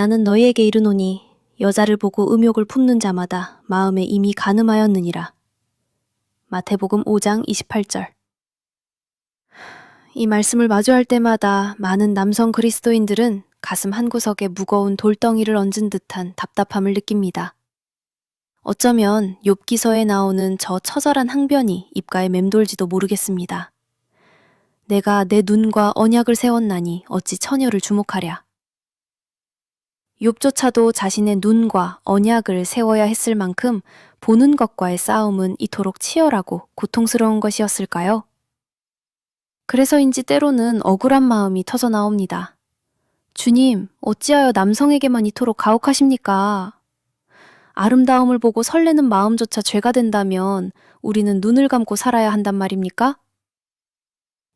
나는 너희에게 이르노니 여자를 보고 음욕을 품는 자마다 마음에 이미 가늠하였느니라. 마태복음 5장 28절. 이 말씀을 마주할 때마다 많은 남성 그리스도인들은 가슴 한구석에 무거운 돌덩이를 얹은 듯한 답답함을 느낍니다. 어쩌면 욥기서에 나오는 저 처절한 항변이 입가에 맴돌지도 모르겠습니다. 내가 내 눈과 언약을 세웠나니 어찌 처녀를 주목하랴. 욥조차도 자신의 눈과 언약을 세워야 했을 만큼 보는 것과의 싸움은 이토록 치열하고 고통스러운 것이었을까요? 그래서인지 때로는 억울한 마음이 터져 나옵니다. 주님, 어찌하여 남성에게만 이토록 가혹하십니까? 아름다움을 보고 설레는 마음조차 죄가 된다면 우리는 눈을 감고 살아야 한단 말입니까?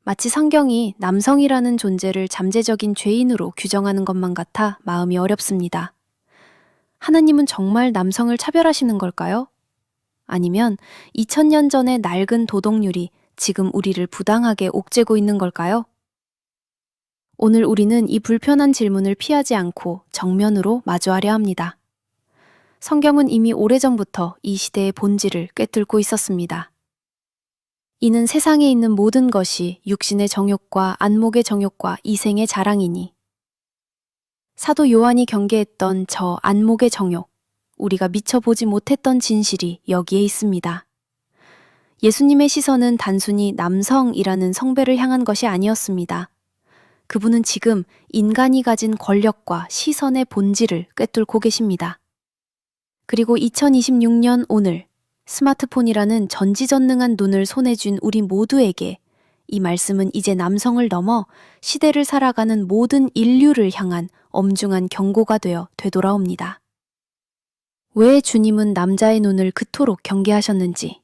마치 성경이 남성이라는 존재를 잠재적인 죄인으로 규정하는 것만 같아 마음이 어렵습니다. 하나님은 정말 남성을 차별하시는 걸까요? 아니면 2000년 전의 낡은 도덕률이 지금 우리를 부당하게 옥죄고 있는 걸까요? 오늘 우리는 이 불편한 질문을 피하지 않고 정면으로 마주하려 합니다. 성경은 이미 오래전부터 이 시대의 본질을 꿰뚫고 있었습니다. 이는 세상에 있는 모든 것이 육신의 정욕과 안목의 정욕과 이생의 자랑이니. 사도 요한이 경계했던 저 안목의 정욕, 우리가 미처 보지 못했던 진실이 여기에 있습니다. 예수님의 시선은 단순히 남성이라는 성배를 향한 것이 아니었습니다. 그분은 지금 인간이 가진 권력과 시선의 본질을 꿰뚫고 계십니다. 그리고 2026년 오늘 스마트폰이라는 전지전능한 눈을 손에 쥔 우리 모두에게 이 말씀은 이제 남성을 넘어 시대를 살아가는 모든 인류를 향한 엄중한 경고가 되어 되돌아옵니다. 왜 주님은 남자의 눈을 그토록 경계하셨는지,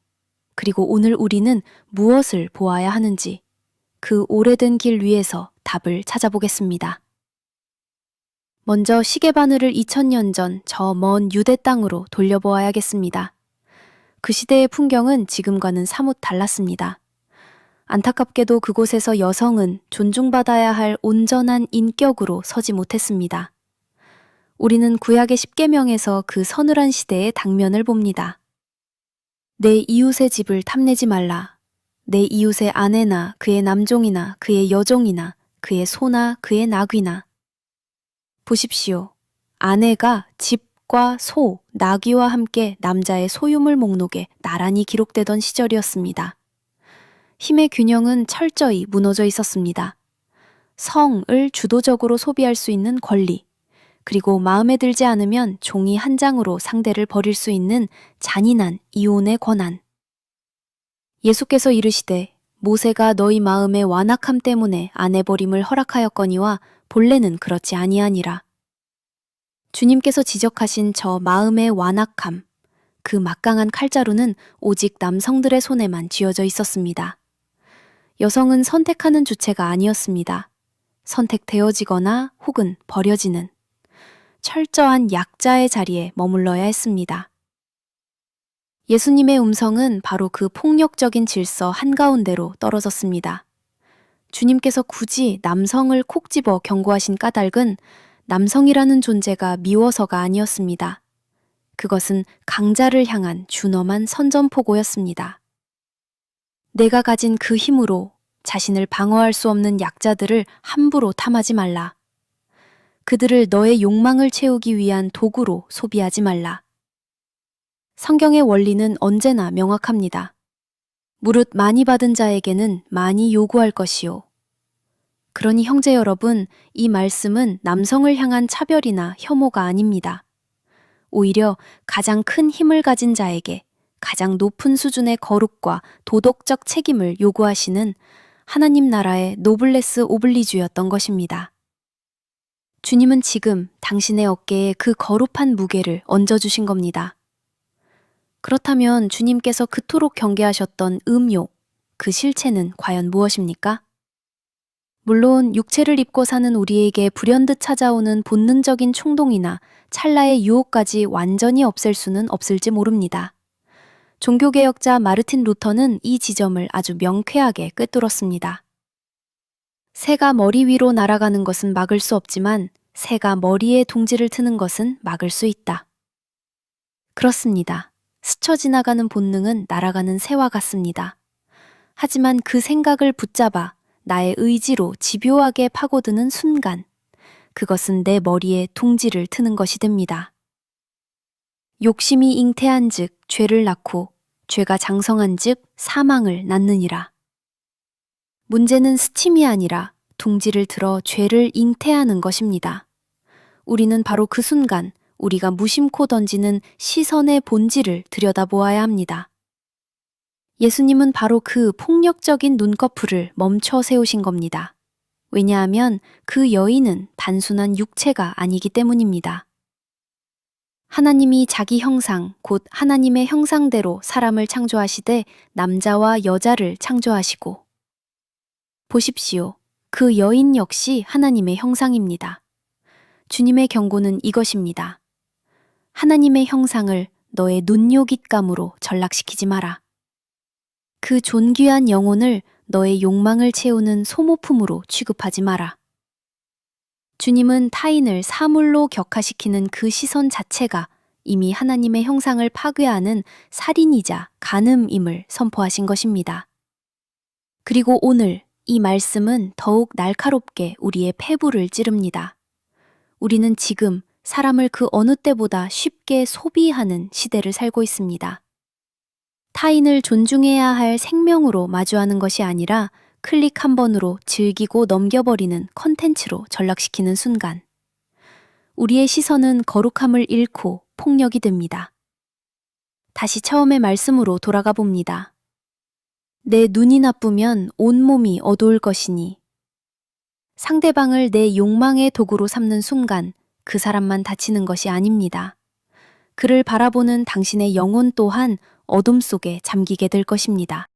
그리고 오늘 우리는 무엇을 보아야 하는지, 그 오래된 길 위에서 답을 찾아보겠습니다. 먼저 시계 바늘을 2000년 전 저 먼 유대 땅으로 돌려보아야겠습니다. 그 시대의 풍경은 지금과는 사뭇 달랐습니다. 안타깝게도 그곳에서 여성은 존중받아야 할 온전한 인격으로 서지 못했습니다. 우리는 구약의 십계명에서 그 서늘한 시대의 당면을 봅니다. 내 이웃의 집을 탐내지 말라. 내 이웃의 아내나 그의 남종이나 그의 여종이나 그의 소나 그의 나귀나. 보십시오. 아내가 집 과 소, 나귀와 함께 남자의 소유물 목록에 나란히 기록되던 시절이었습니다. 힘의 균형은 철저히 무너져 있었습니다. 성을 주도적으로 소비할 수 있는 권리, 그리고 마음에 들지 않으면 종이 한 장으로 상대를 버릴 수 있는 잔인한 이혼의 권한. 예수께서 이르시되 모세가 너희 마음의 완악함 때문에 아내 버림을 허락하였거니와 본래는 그렇지 아니하니라. 주님께서 지적하신 저 마음의 완악함, 그 막강한 칼자루는 오직 남성들의 손에만 쥐어져 있었습니다. 여성은 선택하는 주체가 아니었습니다. 선택되어지거나 혹은 버려지는 철저한 약자의 자리에 머물러야 했습니다. 예수님의 음성은 바로 그 폭력적인 질서 한가운데로 떨어졌습니다. 주님께서 굳이 남성을 콕 집어 경고하신 까닭은 남성이라는 존재가 미워서가 아니었습니다. 그것은 강자를 향한 준엄한 선전포고였습니다. 내가 가진 그 힘으로 자신을 방어할 수 없는 약자들을 함부로 탐하지 말라. 그들을 너의 욕망을 채우기 위한 도구로 소비하지 말라. 성경의 원리는 언제나 명확합니다. 무릇 많이 받은 자에게는 많이 요구할 것이요. 그러니 형제 여러분, 이 말씀은 남성을 향한 차별이나 혐오가 아닙니다. 오히려 가장 큰 힘을 가진 자에게 가장 높은 수준의 거룩과 도덕적 책임을 요구하시는 하나님 나라의 노블레스 오블리주였던 것입니다. 주님은 지금 당신의 어깨에 그 거룩한 무게를 얹어주신 겁니다. 그렇다면 주님께서 그토록 경계하셨던 음욕, 그 실체는 과연 무엇입니까? 물론 육체를 입고 사는 우리에게 불현듯 찾아오는 본능적인 충동이나 찰나의 유혹까지 완전히 없앨 수는 없을지 모릅니다. 종교개혁자 마르틴 루터는 이 지점을 아주 명쾌하게 꿰뚫었습니다. 새가 머리 위로 날아가는 것은 막을 수 없지만 새가 머리에 둥지를 트는 것은 막을 수 있다. 그렇습니다. 스쳐 지나가는 본능은 날아가는 새와 같습니다. 하지만 그 생각을 붙잡아 나의 의지로 집요하게 파고드는 순간, 그것은 내 머리에 둥지를 트는 것이 됩니다. 욕심이 잉태한 즉 죄를 낳고 죄가 장성한 즉 사망을 낳느니라. 문제는 스침이 아니라 둥지를 들어 죄를 잉태하는 것입니다. 우리는 바로 그 순간 우리가 무심코 던지는 시선의 본질을 들여다보아야 합니다. 예수님은 바로 그 폭력적인 눈꺼풀을 멈춰 세우신 겁니다. 왜냐하면 그 여인은 단순한 육체가 아니기 때문입니다. 하나님이 자기 형상, 곧 하나님의 형상대로 사람을 창조하시되 남자와 여자를 창조하시고 보십시오. 그 여인 역시 하나님의 형상입니다. 주님의 경고는 이것입니다. 하나님의 형상을 너의 눈요깃감으로 전락시키지 마라. 그 존귀한 영혼을 너의 욕망을 채우는 소모품으로 취급하지 마라. 주님은 타인을 사물로 격화시키는 그 시선 자체가 이미 하나님의 형상을 파괴하는 살인이자 간음임을 선포하신 것입니다. 그리고 오늘 이 말씀은 더욱 날카롭게 우리의 폐부를 찌릅니다. 우리는 지금 사람을 그 어느 때보다 쉽게 소비하는 시대를 살고 있습니다. 타인을 존중해야 할 생명으로 마주하는 것이 아니라 클릭 한 번으로 즐기고 넘겨버리는 컨텐츠로 전락시키는 순간, 우리의 시선은 거룩함을 잃고 폭력이 됩니다. 다시 처음의 말씀으로 돌아가 봅니다. 내 눈이 나쁘면 온몸이 어두울 것이니, 상대방을 내 욕망의 도구로 삼는 순간 그 사람만 다치는 것이 아닙니다. 그를 바라보는 당신의 영혼 또한 어둠 속에 잠기게 될 것입니다.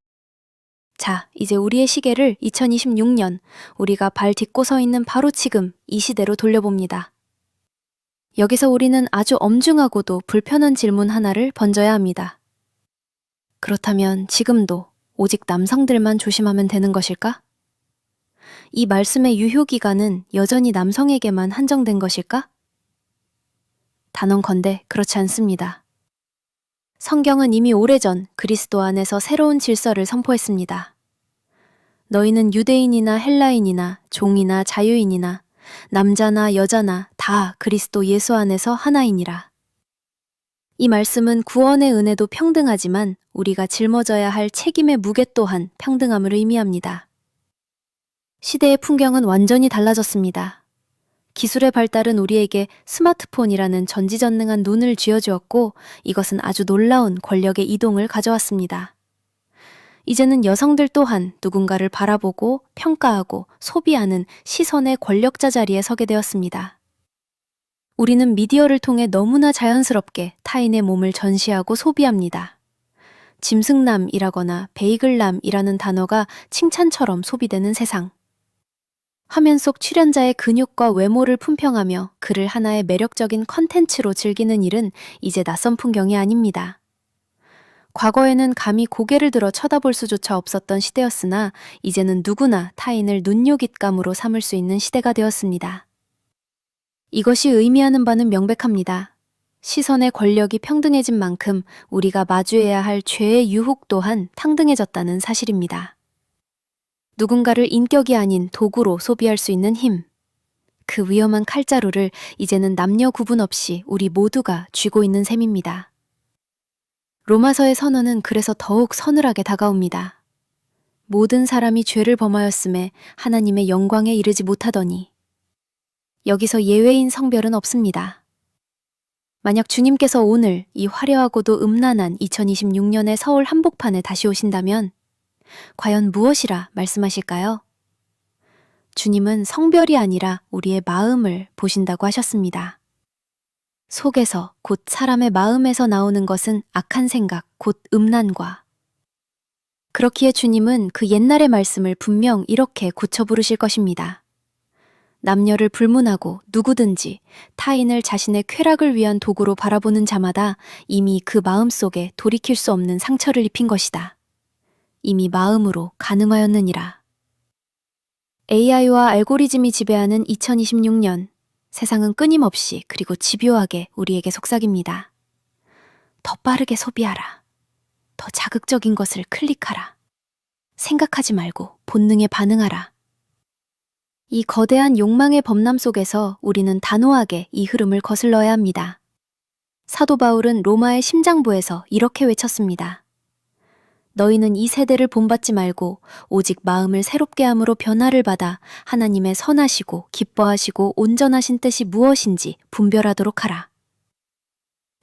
자, 이제 우리의 시계를 2026년 우리가 발 딛고 서 있는 바로 지금 이 시대로 돌려봅니다. 여기서 우리는 아주 엄중하고도 불편한 질문 하나를 번져야 합니다. 그렇다면 지금도 오직 남성들만 조심하면 되는 것일까? 이 말씀의 유효 기간은 여전히 남성에게만 한정된 것일까? 단언컨대 그렇지 않습니다. 성경은 이미 오래전 그리스도 안에서 새로운 질서를 선포했습니다. 너희는 유대인이나 헬라인이나 종이나 자유인이나 남자나 여자나 다 그리스도 예수 안에서 하나이니라. 이 말씀은 구원의 은혜도 평등하지만 우리가 짊어져야 할 책임의 무게 또한 평등함을 의미합니다. 시대의 풍경은 완전히 달라졌습니다. 기술의 발달은 우리에게 스마트폰이라는 전지전능한 눈을 쥐어주었고 이것은 아주 놀라운 권력의 이동을 가져왔습니다. 이제는 여성들 또한 누군가를 바라보고 평가하고 소비하는 시선의 권력자 자리에 서게 되었습니다. 우리는 미디어를 통해 너무나 자연스럽게 타인의 몸을 전시하고 소비합니다. 짐승남이라거나 베이글남이라는 단어가 칭찬처럼 소비되는 세상. 화면 속 출연자의 근육과 외모를 품평하며 그를 하나의 매력적인 컨텐츠로 즐기는 일은 이제 낯선 풍경이 아닙니다. 과거에는 감히 고개를 들어 쳐다볼 수조차 없었던 시대였으나 이제는 누구나 타인을 눈요깃감으로 삼을 수 있는 시대가 되었습니다. 이것이 의미하는 바는 명백합니다. 시선의 권력이 평등해진 만큼 우리가 마주해야 할 죄의 유혹 또한 탕등해졌다는 사실입니다. 누군가를 인격이 아닌 도구로 소비할 수 있는 힘. 그 위험한 칼자루를 이제는 남녀 구분 없이 우리 모두가 쥐고 있는 셈입니다. 로마서의 선언은 그래서 더욱 서늘하게 다가옵니다. 모든 사람이 죄를 범하였음에 하나님의 영광에 이르지 못하더니 여기서 예외인 성별은 없습니다. 만약 주님께서 오늘 이 화려하고도 음란한 2026년의 서울 한복판에 다시 오신다면 과연 무엇이라 말씀하실까요? 주님은 성별이 아니라 우리의 마음을 보신다고 하셨습니다. 속에서 곧 사람의 마음에서 나오는 것은 악한 생각, 곧 음란과. 그렇기에 주님은 그 옛날의 말씀을 분명 이렇게 고쳐 부르실 것입니다. 남녀를 불문하고 누구든지 타인을 자신의 쾌락을 위한 도구로 바라보는 자마다 이미 그 마음 속에 돌이킬 수 없는 상처를 입힌 것이다. 이미 마음으로 가늠하였느니라. AI와 알고리즘이 지배하는 2026년, 세상은 끊임없이 그리고 집요하게 우리에게 속삭입니다. 더 빠르게 소비하라. 더 자극적인 것을 클릭하라. 생각하지 말고 본능에 반응하라. 이 거대한 욕망의 범람 속에서 우리는 단호하게 이 흐름을 거슬러야 합니다. 사도 바울은 로마의 심장부에서 이렇게 외쳤습니다. 너희는 이 세대를 본받지 말고 오직 마음을 새롭게 함으로 변화를 받아 하나님의 선하시고 기뻐하시고 온전하신 뜻이 무엇인지 분별하도록 하라.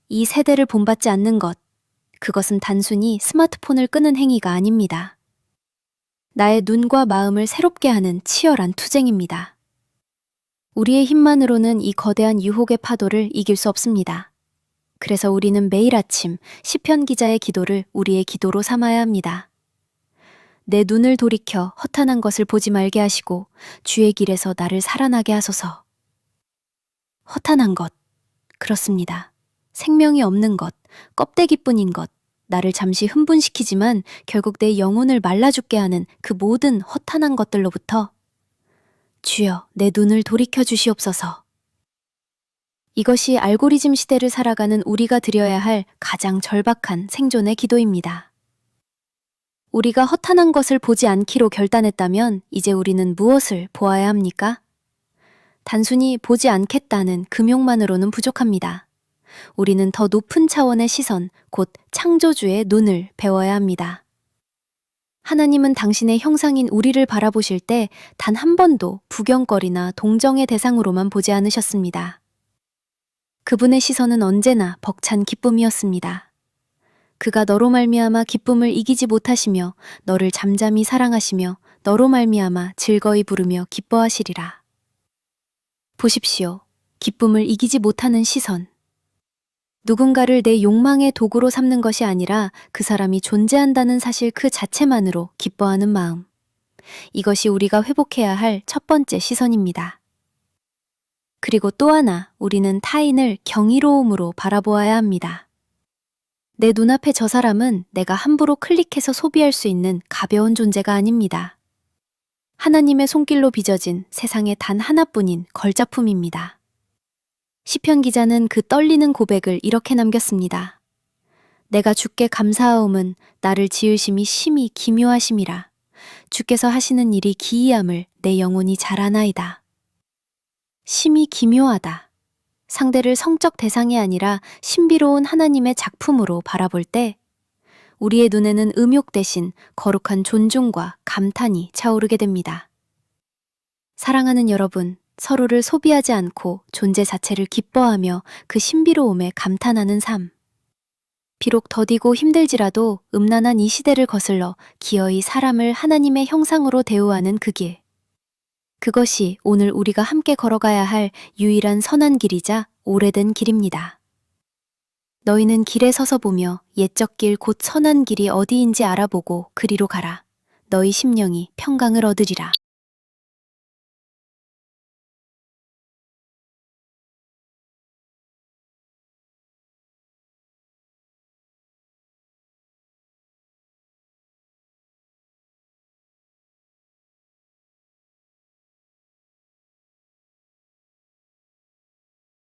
이 세대를 본받지 않는 것, 그것은 단순히 스마트폰을 끄는 행위가 아닙니다. 나의 눈과 마음을 새롭게 하는 치열한 투쟁입니다. 우리의 힘만으로는 이 거대한 유혹의 파도를 이길 수 없습니다. 그래서 우리는 매일 아침 시편 기자의 기도를 우리의 기도로 삼아야 합니다. 내 눈을 돌이켜 허탄한 것을 보지 말게 하시고 주의 길에서 나를 살아나게 하소서. 허탄한 것, 그렇습니다. 생명이 없는 것, 껍데기뿐인 것, 나를 잠시 흥분시키지만 결국 내 영혼을 말라 죽게 하는 그 모든 허탄한 것들로부터 주여 내 눈을 돌이켜 주시옵소서. 이것이 알고리즘 시대를 살아가는 우리가 드려야 할 가장 절박한 생존의 기도입니다. 우리가 허탄한 것을 보지 않기로 결단했다면 이제 우리는 무엇을 보아야 합니까? 단순히 보지 않겠다는 금욕만으로는 부족합니다. 우리는 더 높은 차원의 시선, 곧 창조주의 눈을 배워야 합니다. 하나님은 당신의 형상인 우리를 바라보실 때 단 한 번도 부경거리나 동정의 대상으로만 보지 않으셨습니다. 그분의 시선은 언제나 벅찬 기쁨이었습니다. 그가 너로 말미암아 기쁨을 이기지 못하시며 너를 잠잠히 사랑하시며 너로 말미암아 즐거이 부르며 기뻐하시리라. 보십시오. 기쁨을 이기지 못하는 시선. 누군가를 내 욕망의 도구로 삼는 것이 아니라 그 사람이 존재한다는 사실 그 자체만으로 기뻐하는 마음. 이것이 우리가 회복해야 할 첫 번째 시선입니다. 그리고 또 하나, 우리는 타인을 경이로움으로 바라보아야 합니다. 내 눈앞에 저 사람은 내가 함부로 클릭해서 소비할 수 있는 가벼운 존재가 아닙니다. 하나님의 손길로 빚어진 세상에 단 하나뿐인 걸작품입니다. 시편 기자는 그 떨리는 고백을 이렇게 남겼습니다. 내가 주께 감사하옴은 나를 지으심이 심히 기묘하심이라. 주께서 하시는 일이 기이함을 내 영혼이 잘 아나이다. 심히 기묘하다. 상대를 성적 대상이 아니라 신비로운 하나님의 작품으로 바라볼 때 우리의 눈에는 음욕 대신 거룩한 존중과 감탄이 차오르게 됩니다. 사랑하는 여러분, 서로를 소비하지 않고 존재 자체를 기뻐하며 그 신비로움에 감탄하는 삶. 비록 더디고 힘들지라도 음란한 이 시대를 거슬러 기어이 사람을 하나님의 형상으로 대우하는 그 길. 그것이 오늘 우리가 함께 걸어가야 할 유일한 선한 길이자 오래된 길입니다. 너희는 길에 서서 보며 옛적 길 곧 선한 길이 어디인지 알아보고 그리로 가라. 너희 심령이 평강을 얻으리라.